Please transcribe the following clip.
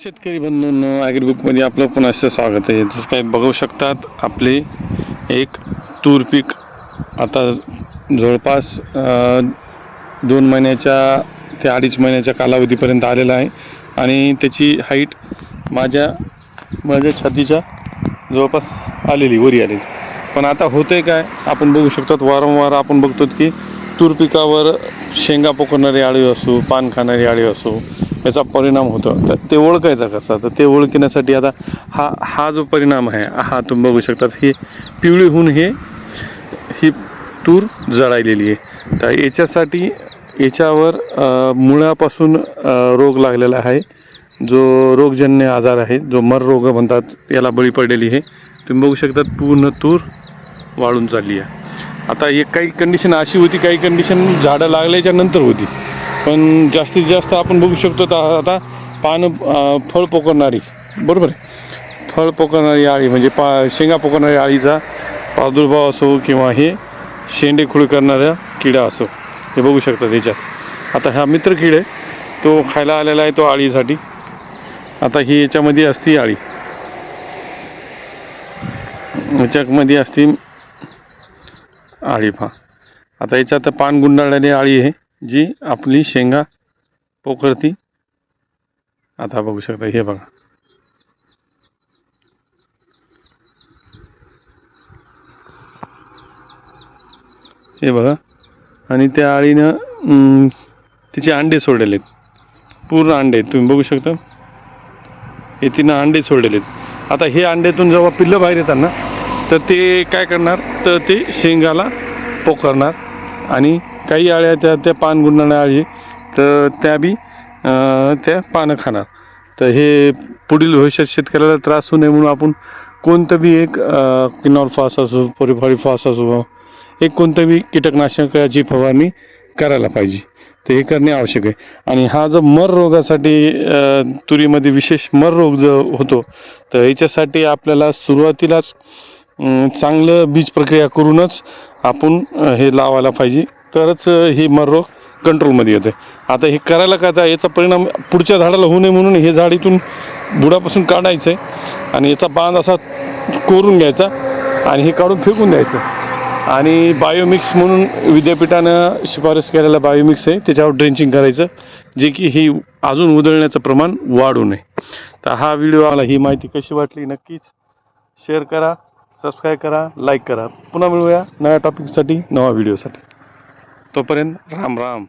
शेतकरी बंधूंनो ॲग्रीबुकमध्ये आपलं पुन्हा स्वागत आहे. जसं काय बघू शकतात आपले एक तूर पीक आता जवळपास दोन महिन्याच्या ते अडीच महिन्याच्या कालावधीपर्यंत आलेला आहे. आणि त्याची हाईट माझ्या माझ्या छातीच्या जवळपास आलेली वरी आलेली. पण आता होतंय काय आपण बघू शकतात वारंवार आपण बघतो की तूर पिकावर शेंगा पोखरणारी आळी असो पान खाणारी आळी असो याचा परिणाम होतो. तर ते ओळखायचा कसा? तर ते ओळखण्यासाठी आता हा हा जो परिणाम आहे हा तुम्ही बघू शकतात. हे पिवळी होऊन हे ही तूर जळायलेली आहे. तर याच्यासाठी याच्यावर मुळापासून रोग लागलेला आहे. जो रोगजन्य आजार आहे जो मर रोग म्हणतात याला बळी पडलेली आहे. तुम्ही बघू शकतात पूर्ण तूर वाळून चालली आहे. आता एक काही कंडिशन अशी होती काही कंडिशन झाडं लागल्याच्या नंतर होती. पण जास्तीत जास्त आपण बघू शकतो तर आता पान फळ पोकरणारी बरोबर आहे? फळ पोकरणारी आळी म्हणजे पा शेंगा पोकरणारी आळीचा प्रादुर्भाव असो किंवा हे शेंडे खुळ करणारा किडा असो हे बघू शकता त्याच्यात आता हा मित्र किड आहे तो खायला आलेला आहे तो आळीसाठी. आता ही याच्यामध्ये असती आळी. याच्यामध्ये असती आळी पहा आता याच्यात पान गुंडाळल्याने आळी आहे. जी आपली शेंगा पोखरती. आता बघू शकता हे बघा. हे बघा. आणि त्या आळीनं तिचे अंडे सोडलेले आहेत पूर्ण अंडे आहेत तुम्ही बघू शकता. हे तिनं अंडे सोडलेले आहेत आता हे अंड्यातून जेव्हा पिल्लं बाहेर येतात ना तर ते काय करणार? तर ते शेंगाला पोखरणार आणि काही आळ्या त्या त्या पान गुंडाळ्या आळी तर त्या बी त्या पानं खाणार. तर हे पुढील भविष्यात शेतकऱ्याला त्रास होऊ नये म्हणून आपण कोणतं बी एक किनॉल फास असो पोरीफारी फास असो एक कोणतं बी कीटकनाशकाची फवारणी करायला पाहिजे. तर हे करणे आवश्यक आहे. आणि हा जो मर रोगासाठी तुरीमध्ये विशेष मर रोग जो होतो तर याच्यासाठी आपल्याला सुरुवातीलाच चांगलं बीज प्रक्रिया करूनच आपण हे लावायला पाहिजे. तरच ही हे मर रोग कंट्रोलमध्ये येते. आता हे करायला काय आता याचा परिणाम पुढच्या झाडाला होऊ नये म्हणून हे झाड इथून बुडापासून काढायचं आहे आणि याचा बांध असा कोरून घ्यायचा आणि हे काढून फेकून द्यायचं. आणि बायोमिक्स म्हणून विद्यापीठानं शिफारस केलेला बायोमिक्स आहे त्याच्यावर ड्रेंचिंग करायचं जे की ही अजून उधळण्याचं प्रमाण वाढू नये. तर हा व्हिडिओ आला ही माहिती कशी वाटली नक्कीच शेअर करा सबस्क्राईब करा लाईक करा. पुन्हा मिळूया नव्या टॉपिकसाठी नवा व्हिडिओसाठी तोपर्यंत राम राम.